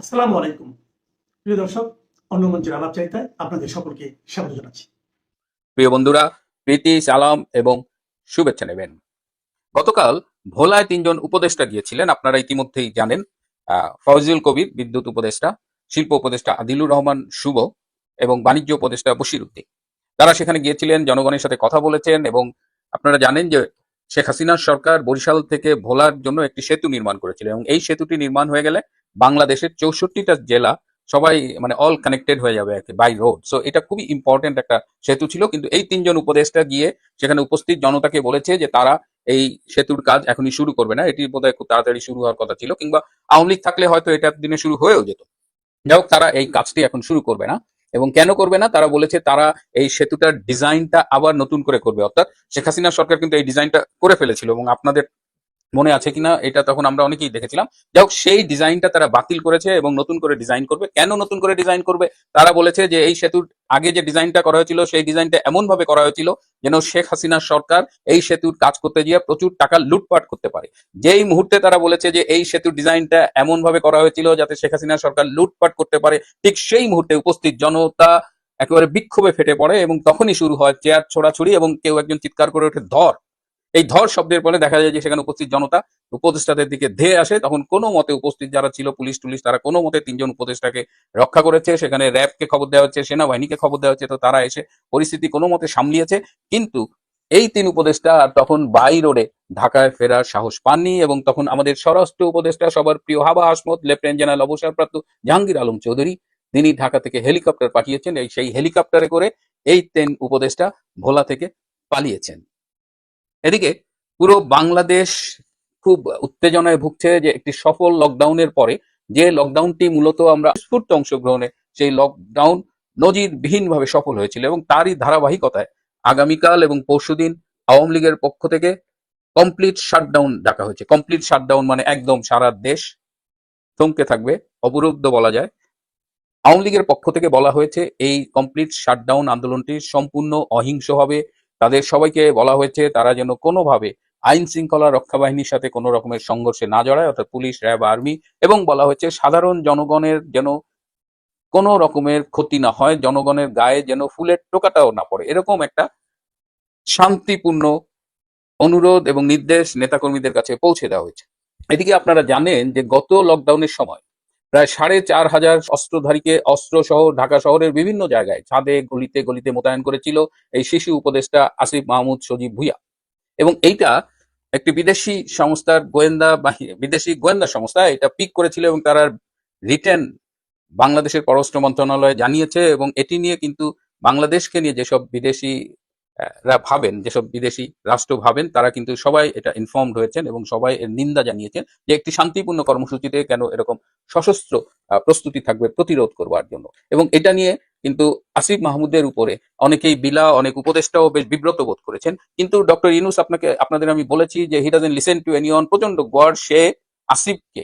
আসসালামু আলাইকুম। প্রিয় দর্শক অন্য মঞ্চের আলাপ চাইতায় আপনাদের সকলকে স্বাগত জানাচ্ছি। প্রিয় বন্ধুরা প্রীতি সালাম এবং শুভেচ্ছা নেবেন। গতকাল ভোলায় তিনজন উপদেষ্টা গিয়েছিলেন আপনারা ইতিমধ্যেই জানেন আহ, কবির বিদ্যুৎ উপদেষ্টা শিল্প উপদেষ্টা আদিলুর রহমান শুভ এবং বাণিজ্য উপদেষ্টা বশির উদ্দিন তারা সেখানে গিয়েছিলেন জনগণের সাথে কথা বলেছেন এবং আপনারা জানেন যে শেখ হাসিনার সরকার বরিশাল থেকে ভোলার জন্য একটি সেতু নির্মাণ করেছিল এবং এই সেতুটি নির্মাণ হয়ে গেলে বাংলাদেশের চৌষট্টিটা জেলা সবাই মানে অল কানেক্টেড হয়ে যাবে আর কি বাই রোড সো এটা খুবই ইম্পর্টেন্ট একটা সেতু ছিল, কিন্তু এই তিনজন উপদেষ্টা গিয়ে সেখানে উপস্থিত জনতাকে বলেছে যে তারা এই সেতুর কাজ এখনই শুরু করবে না, এটি বোধহয় খুব তাড়াতাড়ি শুরু হওয়ার কথা ছিল, কিংবা আওয়ামী লীগ থাকলে হয়তো এটা দিনে শুরু হয়েও যেত। যাই হোক, তারা এই কাজটি এখন শুরু করবে না, এবং কেন করবে না? তারা বলেছে তারা এই সেতুটার ডিজাইনটা আবার নতুন করে করবে। অর্থাৎ শেখ হাসিনা সরকার কিন্তু এই ডিজাইনটা করে ফেলেছিল, এবং আপনাদের মনে আছে কিনা, এটা তখন আমরা অনেকেই দেখেছিলাম। যাই সেই ডিজাইনটা তারা বাতিল করেছে এবং নতুন করে ডিজাইন করবে। কেন নতুন করে ডিজাইন করবে? তারা বলেছে যে এই সেতুর আগে যে ডিজাইনটা করা হয়েছিল, সেই ডিজাইনটা এমন ভাবে করা হয়েছিল যেন শেখ হাসিনার সরকার এই সেতুর কাজ করতে গিয়ে প্রচুর টাকা লুটপাট করতে পারে। যেই মুহূর্তে তারা বলেছে যে এই সেতুর ডিজাইনটা এমন ভাবে করা হয়েছিল যাতে শেখ হাসিনা সরকার লুটপাট করতে পারে, ঠিক সেই মুহূর্তে উপস্থিত জনতা একেবারে বিক্ষোভে ফেটে পড়ে এবং তখনই শুরু হয় চেয়ার ছোড়াছুড়ি এবং কেউ একজন চিৎকার করে ওঠে, ধর! এই ধর শব্দের পরে দেখা যায় যে সেখানে উপস্থিত জনতা উপদেষ্টাদের দিকে ধেয়ে আসে। তখন কোনো মতে উপস্থিত যারা ছিল, পুলিশ টুলিশ, তারা কোনো মতে তিনজন উপদেষ্টাকে রক্ষা করেছে। সেখানে র্যাবকে খবর দেওয়া হচ্ছে, সেনাবাহিনীকে খবর দেওয়া হচ্ছে। তো তারা এসে পরিস্থিতি কোনো মতে সামলিয়েছে। কিন্তু এই তিন উপদেষ্টা আর তখন বাই রোডে ঢাকায় ফেরার সাহস পাননি এবং তখন আমাদের স্বরাষ্ট্র উপদেষ্টা, সবার প্রিয় হাবা হাসমত লেফটেন্যান্ট জেনারেল অবসরপ্রাপ্ত জাহাঙ্গীর আলম চৌধুরী, তিনি ঢাকা থেকে হেলিকপ্টার পাঠিয়েছেন। এই সেই হেলিকপ্টারে করে এই তিন উপদেষ্টা ভোলা থেকে পালিয়েছেন। এদিকে পুরো বাংলাদেশ খুব উত্তেজনায় ভুগছে যে একটি সফল লকডাউনের পরে যে লকডাউনটি মূলত আমরা স্ফূর্ত অংশগ্রহণে সেই লকডাউন নজিরবিহীনভাবে সফল হয়েছিল এবং তারই ধারাবাহিকতায় আগামীকাল এবং পরশুদিন আওয়ামী লীগের পক্ষ থেকে কমপ্লিট শাটডাউন ডাকা হয়েছে। কমপ্লিট শাটডাউন মানে একদম সারা দেশ থমকে থাকবে, অবরুদ্ধ বলা যায়। আওয়ামী লীগের পক্ষ থেকে বলা হয়েছে, এই কমপ্লিট শাটডাউন আন্দোলনটি সম্পূর্ণ অহিংস হবে তাদের সবাইকে বলা হয়েছে তারা যেন কোনোভাবে আইন শৃঙ্খলা রক্ষা বাহিনীর সাথে কোনো রকমের সংঘর্ষে না জড়ায়, অর্থাৎ পুলিশ, র্যাব, আর্মি এবং বলা হয়েছে সাধারণ জনগণের যেন কোনো রকমের ক্ষতি না হয়, জনগণের গায়ে যেন ফুলের টোকাটাও না পড়ে। এরকম একটা শান্তিপূর্ণ অনুরোধ এবং নির্দেশ নেতাকর্মীদের কাছে পৌঁছে দেওয়া হয়েছে। এদিকে আপনারা জানেন যে গত লকডাউনের সময় প্রায় সাড়ে চার হাজার অস্ত্রধারীকে অস্ত্র সহ ঢাকা শহরের বিভিন্ন জায়গায় ছাদে, গলিতে গলিতে মোতায়েন করেছিল এই শিশু উপদেষ্টা আসিফ মাহমুদ সজীব ভুইয়া। এবং এইটা একটি বিদেশি সংস্থার গোয়েন্দা বিদেশি গোয়েন্দা সংস্থা, এটা পিক করেছিল এবং তারা রিটেন বাংলাদেশের পররাষ্ট্র মন্ত্রণালয় জানিয়েছে এবং এটি নিয়ে কিন্তু বাংলাদেশকে নিয়ে যেসব বিদেশি ভাবেন, যেসব বিদেশি রাষ্ট্র ভাবেন, তারা কিন্তু সবাই এটা ইনফর্মড হয়েছেন এবং সবাই এর নিন্দা জানিয়েছেন যে একটি শান্তিপূর্ণ কর্মসূচিতে কেন এরকম সশস্ত্র প্রস্তুতি থাকবে প্রতিরোধ করবার জন্য। এবং এটা নিয়ে কিন্তু আসিফ মাহমুদের উপরে অনেকেই বিলা, অনেক উপদেষ্টাও বেশ বিব্রত বোধ করেছেন। কিন্তু ডক্টর ইনুস আপনাকে, আপনাদের আমি বলেছি যে he doesn't listen to anyone প্রচণ্ড গড় সে আসিফকে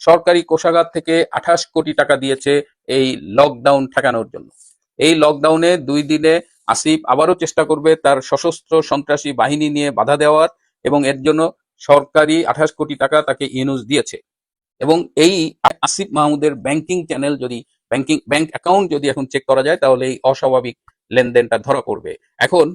সরকারি কোষাগার থেকে আঠাশ কোটি টাকা দিয়েছে এই লকডাউন ঠেকানোর জন্য। এই লকডাউনে দুই দিনে আসিফ আবারও চেষ্টা করবে তার সশস্ত্র সন্ত্রাসী বাহিনী নিয়ে বাধা দেওয়ার এবং এর জন্য সরকারি আঠাশ কোটি টাকা তাকে ইউনুস দিয়েছে। এবং এই আসিফ মাহমুদের ব্যাংকিং চ্যানেল যদি, ব্যাংকিং, ব্যাংক অ্যাকাউন্ট যদি এখন চেক করা যায় তাহলে এই অস্বাভাবিক লেনদেনটা ধরা পড়বে। এখন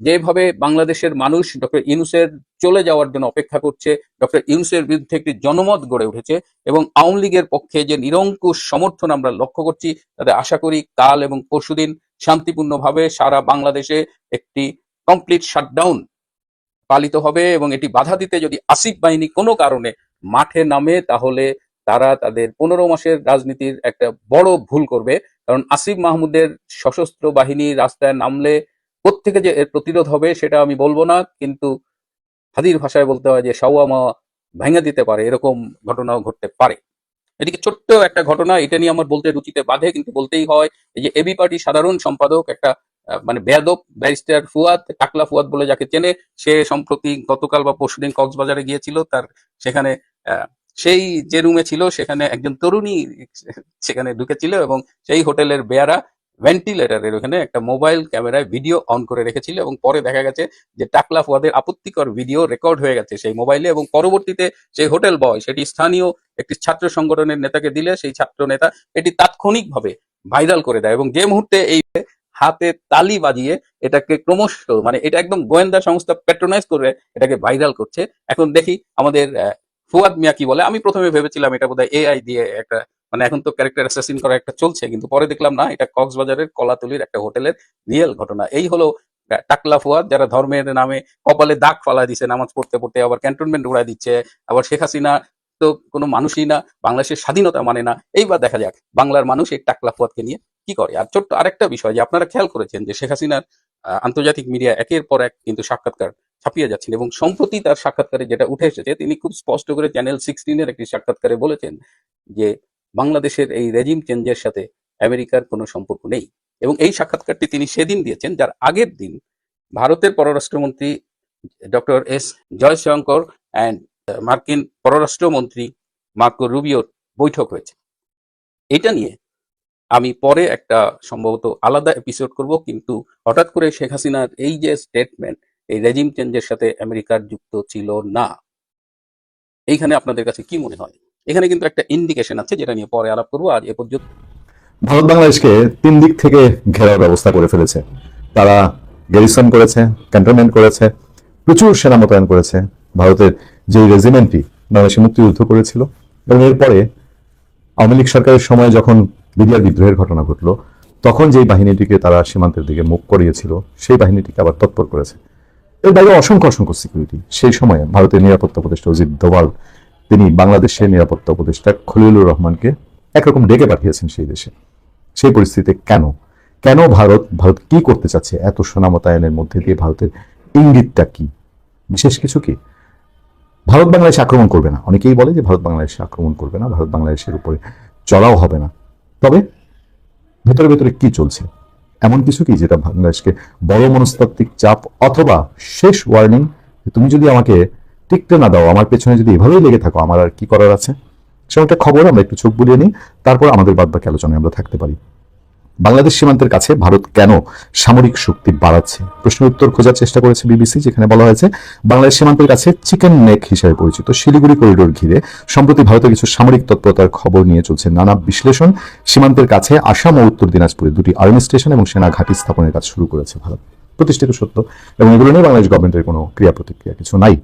যেভাবে বাংলাদেশের মানুষ ডক্টর ইউনুসের চলে যাওয়ার জন্য অপেক্ষা করছে, ডক্টর ইউনুসের বিরুদ্ধে একটি জনমত গড়ে উঠেছে এবং আওয়ামী লীগের পক্ষে যে নিরঙ্কুশ সমর্থন আমরা লক্ষ্য করছি, তাতে আশা করি কাল এবং পরশুদিন শান্তিপূর্ণভাবে সারা বাংলাদেশে একটি কমপ্লিট শাটডাউন পালিত হবে এবং এটি বাধা দিতে যদি আসিফ বাহিনী কোনো কারণে মাঠে নামে, তাহলে তারা তাদের পনেরো মাসের রাজনীতির একটা বড় ভুল করবে। কারণ আসিফ মাহমুদের সশস্ত্র বাহিনী রাস্তায় নামলে কোত্থেকে যে এর প্রতিরোধ হবে সেটা আমি বলব না, কিন্তু হাদির ভাষায় বলতে হয় যে সাওয়ামা ভেঙে দিতে পারে, এরকম ঘটনাও ঘটতে পারে। এদিকে ছোট্ট একটা ঘটনা, এটা নিয়ে আমার বলতে রুচিতে বাধে, কিন্তু বলতেই হয়, এই যে এবি পার্টি সাধারণ সম্পাদক একটা মানে বেয়াদব ব্যারিস্টার ফুয়াদ, টাকলা ফুয়াদ বলে যাকে চেনে, সে সম্প্রতি গতকাল বা পরশুদিন কক্সবাজারে গিয়েছিল, তার সেখানে সেই যে রুমে ছিল, সেখানে একজন তরুণী, সেখানে ঢুকেছিল এবং সেই হোটেলের বেয়ারা ভেন্টিলেটরের ওখানে একটা মোবাইল ক্যামেরায় ভিডিও অন করে রেখেছিল এবং পরে দেখা গেছে যে টাকলা ফুয়াদের আপত্তিকর ভিডিও রেকর্ড হয়ে গেছে সেই মোবাইলে এবং পরবর্তীতে সেই হোটেল বয় সেটি স্থানীয় একটি ছাত্র সংগঠনের নেতাকে দিলে, সেই ছাত্র নেতা এটি তাৎক্ষণিকভাবে ভাইরাল করে দেয় এবং যে মুহূর্তে এই হাতে তালি বাজিয়ে এটাকে ক্রমশ মানে এটা একদম গোয়েন্দা সংস্থা প্যাট্রোনাইজ করে এটাকে ভাইরাল করছে। এখন দেখি আমাদের ফুয়াদ মিয়া কি বলে? আমি প্রথমে ভেবেছিলাম এটা বোধহয় এআই দিয়ে একটা মানে এখন তো ক্যারেক্টার অ্যাসাসিন করা একটা চলছে, কিন্তু পরে দেখলাম না, এটা কক্সবাজারের কলাতলির একটা হোটেলের রিয়েল ঘটনা। এই হলো টাকলা ফুয়াদ, যারা ধর্মের নামে কপালে দাগ ফালা দিচ্ছে নামাজ পড়তে পড়তে আবার ক্যান্টনমেন্ট উড়াই দিচ্ছে, আবার শেখ হাসিনা তো কোনো মানুষই না, বাংলাদেশের স্বাধীনতা মানে না। এইবার দেখা যাক, বাংলার মানুষ এই টাকলা ফুয়াদকে নিয়ে কি করে। আর ছোট্ট আরেকটা বিষয়, যে আপনারা খেয়াল করেছেন যে শেখ হাসিনার আন্তর্জাতিক মিডিয়া একের পর এক কিন্তু সাক্ষাৎকার ছাপিয়ে যাচ্ছেন এবং সম্প্রতি তার সাক্ষাৎকারে যেটা উঠে এসেছে, তিনি খুব স্পষ্ট করে চ্যানেল সিক্সটিনের একটি সাক্ষাৎকারে বলেছেন যে বাংলাদেশের এই রেজিম চেঞ্জের সাথে আমেরিকার কোনো সম্পর্ক নেই। এবং এই সাক্ষাৎকারটি তিনি সেদিন দিয়েছেন, যার আগের দিন ভারতের পররাষ্ট্রমন্ত্রী ডক্টর এস জয়শঙ্কর অ্যান্ড মার্কিন পররাষ্ট্রমন্ত্রী মার্কো রুবিওর বৈঠক হয়েছে। এটা নিয়ে আমি পরে একটা সম্ভবত আলাদা এপিসোড করব, কিন্তু হঠাৎ করে শেখ হাসিনার এই যে স্টেটমেন্ট এই রেজিম চেঞ্জের সাথে আমেরিকার যুক্ত ছিল না। এইখানে আপনাদের কাছে কি মনে হয়? এখানে কিন্তু একটা ইন্ডিকেশন আছে যেটা নিয়ে পরে আলাপ করব, আজ এ পর্যন্ত ভারত বাংলাদেশকে তিন দিক থেকে ঘেরার ব্যবস্থা করে ফেলেছে। তারা গ্যারিসন করেছে ক্যান্টনমেন্ট করেছে, প্রচুর সেনা মোতায়েন করেছে। ভারতের যে রেজিমেন্টটি বাংলাদেশে মুক্তিযুদ্ধ করেছিল। এবং এরপরে আওয়ামী লীগ সরকারের সময় যখন বিডিআর বিদ্রোহের ঘটনা ঘটলো, তখন যেই বাহিনীটিকে তারা সীমান্তের দিকে মুখ করিয়েছিল, সেই বাহিনীটিকে আবার তৎপর করেছে। এর বাইরে অসংখ্য অসংখ্য সিকিউরিটি সেই সময়ে ভারতের নিরাপত্তা উপদেষ্টা অজিত দোভাল তিনি বাংলাদেশের নিরাপত্তা উপদেষ্টা খলিলুর রহমানকে একরকম ডেকে পাঠিয়েছেন সেই দেশে। সেই পরিস্থিতিতে কেন? কেন ভারত ভারত কি করতে চাচ্ছে? এত সোনা মোতায়েনের মধ্যে দিয়ে ভারতের ইঙ্গিতটা কি? বিশেষ কিছু কি? ভারত বাংলাদেশ আক্রমণ করবে না। অনেকেই বলে যে ভারত বাংলাদেশে আক্রমণ করবে না, ভারত বাংলাদেশের উপরে চড়াও হবে না। তবে ভেতরে ভেতরে কি চলছে? এমন কিছু কি যেটা বাংলাদেশকে বড় মনস্তাত্ত্বিক চাপ অথবা শেষ ওয়ার্নিং তুমি যদি আমাকে টিকতে না দাও, আমার পেছনে যদি এভাবেই লেগে থাকো, আমার আর কি করার আছে? সেরকম একটা খবর আমরা একটু চোখ বুলিয়ে নিই, তারপর আমাদের বাদবাকি আলোচনায় আমরা থাকতে পারি। বাংলাদেশ সীমান্তের কাছে ভারত কেন সামরিক শক্তি বাড়াচ্ছে? প্রশ্নের উত্তর খোঁজার চেষ্টা করেছে বিবিসি, যেখানে বলা হয়েছে, বাংলাদেশ সীমান্তের কাছে চিকেন নেক হিসেবে পরিচিত। শিলিগুড়ি করিডোর ঘিরে, সম্প্রতি ভারতের কিছু সামরিক তৎপরতার খবর নিয়ে চলছে নানা বিশ্লেষণ। সীমান্তের কাছে আসাম ও উত্তর দিনাজপুরে দুটি আর্মি স্টেশন এবং সেনা ঘাঁটি স্থাপনের কাজ শুরু করেছে ভারত। প্রতিষ্ঠিত সত্য। এবং এগুলো নিয়ে বাংলাদেশ গভর্নমেন্টের কোনো ক্রিয়া প্রতিক্রিয়া কিছু নাই।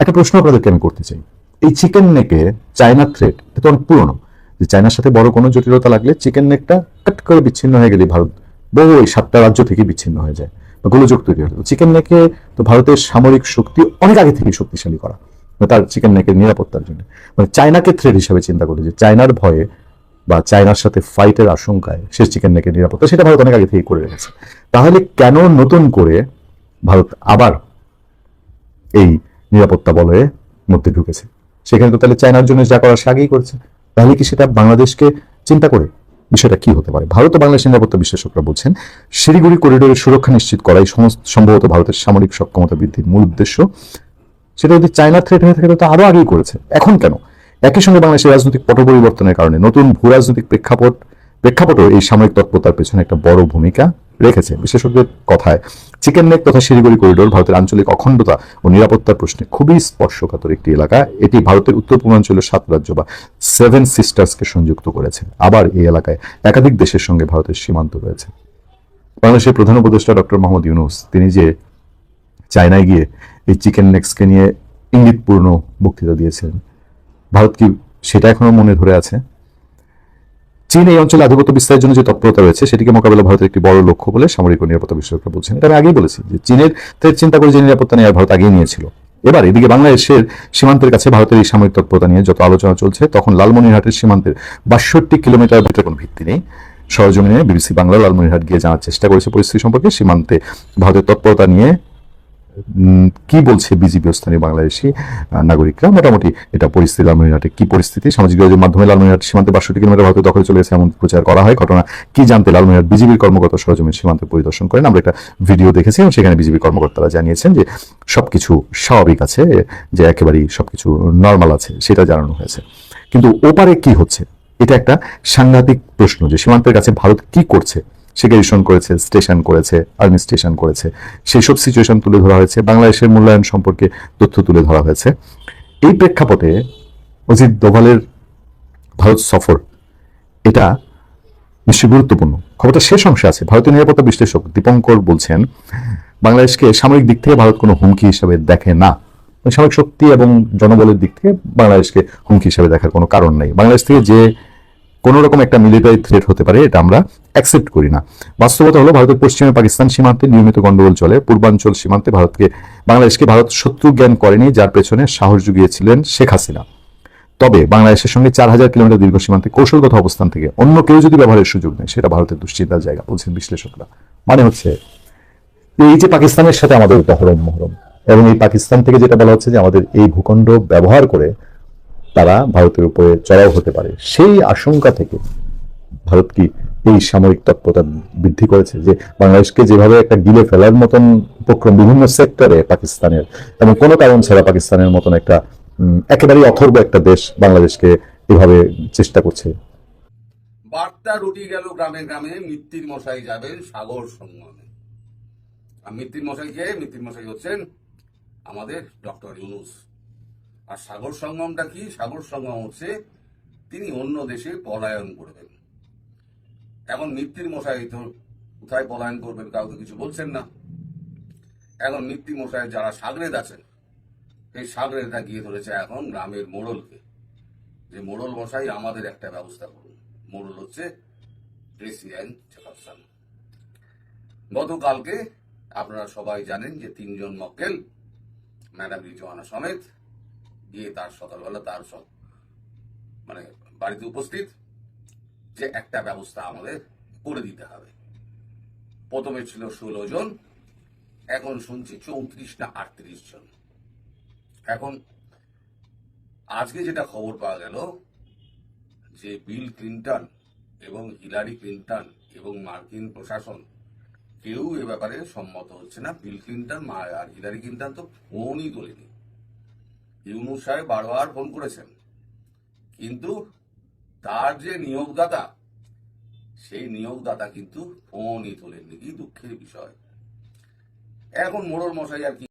একটা প্রশ্ন আপনাদেরকে আমি করতে চাই। এই চিকেন নেকে চায়না থ্রেট এটা তো অনেক পুরনো। যে চায়নার সাথে বড় কোনো জটিলতা লাগলে চিকেন নেকটা কাট করে বিচ্ছিন্ন হয়ে গেলে ভারত বহু ওই সাতটা রাজ্য থেকে বিচ্ছিন্ন হয়ে যায় বা গোলযোগ তৈরি হলো চিকেন নেকে তো ভারতের সামরিক শক্তি অনেক আগে থেকে শক্তিশালী করা মানে তার চিকেন নেকের নিরাপত্তার জন্য। মানে চায়নাকে থ্রেট হিসাবে চিন্তা করে যে চায়নার ভয়ে বা চায়নার সাথে ফাইটের আশঙ্কায় সে চিকেন নেকের নিরাপত্তা, সেটা ভারত অনেক আগে থেকেই করে রেখেছে। তাহলে কেন নতুন করে ভারত আবার এই নিরাপত্তা বলয়ের মধ্যে ঢুকেছে। সেখানে তো তাহলে চায়নার জন্য যা করার সে আগেই করেছে। তাহলে কি সেটা বাংলাদেশকে চিন্তা করে? বিষয়টা কি হতে পারে? ভারত ও বাংলাদেশ নিরাপত্তা বিশ্লেষকরা বলছেন, শিলিগুড়ি করিডোরের সুরক্ষা নিশ্চিত করাই সম্ভবত ভারতের সামরিক সক্ষমতা বৃদ্ধির মূল উদ্দেশ্য। সেটা যদি চায়না থ্রেট হয়ে থাকে, তো আরও আগেই করেছে। এখন কেন? একই সঙ্গে বাংলাদেশের রাজনৈতিক পট পরিবর্তনের কারণে নতুন ভূ রাজনৈতিক প্রেক্ষাপট, প্রেক্ষাপটও এই সামরিক তৎপরতার পেছনে একটা বড় ভূমিকা রেখেছে। বিশেষজ্ঞের কথায় চিকেন নেক তথা শিলিগুড়ি করিডোর ভারতের আঞ্চলিক অখণ্ডতা ও নিরাপত্তার প্রশ্নে খুবই স্পর্শকাতর একটি এলাকা। এটি ভারতের উত্তর পূর্বাঞ্চলের সাত রাজ্য বা সেভেন সিস্টার্সকে সংযুক্ত করেছে। আবার এই এলাকায় একাধিক দেশের সঙ্গে ভারতের সীমান্ত রয়েছে। বাংলাদেশের প্রধান উপদেষ্টা ডক্টর মোহাম্মদ ইউনুস, তিনি যে চায়নায় গিয়ে এই চিকেন নেক্সকে নিয়ে ইঙ্গিতপূর্ণ বক্তৃতা দিয়েছিলেন ভারত কি সেটা এখনও মনে ধরে আছে? চীন এই অঞ্চলে আধিপত্য বিস্তারের জন্য যে তৎপরতা রয়েছে, সেটিকে মোকাবেলা ভারতের একটি বড় লক্ষ্য বলে সামরিক ও নিরাপত্তা বিশেষজ্ঞরা বলছেন। এটা আমি আগেই বলেছি যে চীনের চিন্তা করে যে নিরাপত্তা নেওয়ার ভারত আগেই নিয়েছিল। এবার এদিকে বাংলাদেশের সীমান্তের কাছে ভারতের এই সামরিক তৎপরতা নিয়ে যত আলোচনা চলছে, তখন লালমনিরহাটের সীমান্তের বাষট্টি কিলোমিটার ভিতরে কোনো ভিত্তি নেই। সরজমিনে বিবিসি বাংলা লালমনিরহাট গিয়ে জানার চেষ্টা করেছে পরিস্থিতি সম্পর্কে। সীমান্তে ভারতের তৎপরতা নিয়ে কি বলছে বিজিবি ও স্থানীয় বাংলাদেশি নাগরিকরা? মোটামুটি এটা পরিস্থিতি লালমনিরহাটে কি পরিস্থিতি? সামাজিক যোগাযোগের মাধ্যমে লালমনিরহাট সীমান্তে বাষট্টি কিলোমিটার ভারতের দখলে চলে গেছে, এমন প্রচার করা হয়। ঘটনা কি জানতে লালমনিরহাট বিজিবির কর্মকর্তা সরজমিন সীমান্ত পরিদর্শন করেন। আমরা একটা ভিডিও দেখেছি এবং সেখানে বিজিবি কর্মকর্তারা জানিয়েছেন যে সবকিছু স্বাভাবিক আছে, যে একেবারেই সবকিছু নর্মাল আছে, সেটা জানানো হয়েছে। কিন্তু ওপারে কি হচ্ছে? এটা একটা সাংঘাতিক প্রশ্ন যে সীমান্তের কাছে ভারত কি করছে? সে গ্যারিসন করেছে স্টেশন করেছে আর্মি স্টেশন করেছে। সেই সব সিচুয়েশন তুলে ধরা হয়েছে। বাংলাদেশের মূল্যায়ন সম্পর্কে তথ্য তুলে ধরা হয়েছে। এই প্রেক্ষাপটে অজিত দোভালের ভারত সফর, এটা নিশ্চয়ই গুরুত্বপূর্ণ। খবরটা শেষ অংশে আছে। ভারতীয় নিরাপত্তা বিশ্লেষক দীপঙ্কর বলছেন, বাংলাদেশকে সামরিক দিক থেকে ভারত কোনো হুমকি হিসাবে দেখে না। সামরিক শক্তি এবং জনবলের দিক থেকে বাংলাদেশকে হুমকি হিসাবে দেখার কোনো কারণ নেই। বাংলাদেশ থেকে যে কোনো রকম একটা মিলিটারি থ্রেট হতে পারে, এটা আমরা অ্যাকসেপ্ট করি না। বাস্তবতা হলো ভারতের পশ্চিমে পাকিস্তান সীমান্তে নিয়মিত গন্ডগোল চলে। পূর্বাঞ্চল সীমান্তে ভারতকে, বাংলাদেশকে ভারত শত্রু জ্ঞান করেনি, যার পেছনে সাহস জুগিয়েছিলেন শেখ হাসিনা। তবে বাংলাদেশের সঙ্গে চার হাজার কিলোমিটার দীর্ঘ সীমান্তে কৌশলগত অবস্থান থেকে অন্য কেউ যদি ব্যবহারের সুযোগ নেয়, সেটা ভারতের দুশ্চিন্তার জায়গা, বলছেন বিশ্লেষকরা। মানে হচ্ছে, এই যে পাকিস্তানের সাথে আমাদের দহরম মহরম এবং এই পাকিস্তান থেকে যেটা বলা হচ্ছে যে আমাদের এই ভূখণ্ড ব্যবহার করে তারা ভারতের উপরে চড়াও হতে পারে। সেই আশঙ্কা থেকে ভারত কি এই সামরিক তৎপরতা বৃদ্ধি করেছে? যে বাংলাদেশকে যেভাবে একটা গিলে ফেলার মতন উপক্রম বিভিন্ন সেক্টরে পাকিস্তানের, এবং কোনো কারণ ছাড়া পাকিস্তানের মতন একটা একেবারেই অথর্ব একটা দেশ বাংলাদেশকে এভাবে চেষ্টা করছে। বার্তা রুটি গেল গ্রামে গ্রামে, মিত্তির মশাই যাবেন সাগর সঙ্গমে আর মিত্তির মশাই কে মিত্তির মশাই হচ্ছেন আমাদের ডক্টর ইউনুস। আর সাগর সঙ্গমটা কি? সাগর সঙ্গম হচ্ছে তিনি অন্য দেশে পলায়ন করবেন। এখন মিত্তির মশাই তো কোথায় পলায়ন করবেন কাউকে কিছু বলছেন না। এখন মিত্তির মশাই যারা সাগরেদ আছেন সেই সাগরেদা গিয়ে ধরেছে এখন গ্রামের মোড়লকে। যে মোড়ল মশাই, আমাদের একটা ব্যবস্থা করুন। মোড়ল হচ্ছে প্রেসিডেন্ট গতকালকে আপনারা সবাই জানেন যে তিনজন মক্কেল, ম্যাডাম রিজওয়ানা সমেত গিয়ে তার সকালবেলা তার সব মানে বাড়িতে উপস্থিত যে একটা ব্যবস্থা আমাদের করে দিতে হবে। প্রথমে ছিল ষোলো জন, এখন শুনছি চৌত্রিশ না আটত্রিশ জন। এখন আজকে যেটা খবর পাওয়া গেল যে বিল ক্লিন্টন এবং হিলারি ক্লিন্টন এবং মার্কিন প্রশাসন কেউ এ ব্যাপারে সম্মত হচ্ছে না। বিল ক্লিন্টন আর হিলারি ক্লিন্টন তো ফোনই তোলেনি। ইউনুস সাহেব বারবার ফোন করেছেন। কিন্তু তার যে নিয়োগদাতা, সেই নিয়োগদাতা কিন্তু ফোনই তোলেননি। কি দুঃখের বিষয়। এখন মোড়ল মশাই আর কি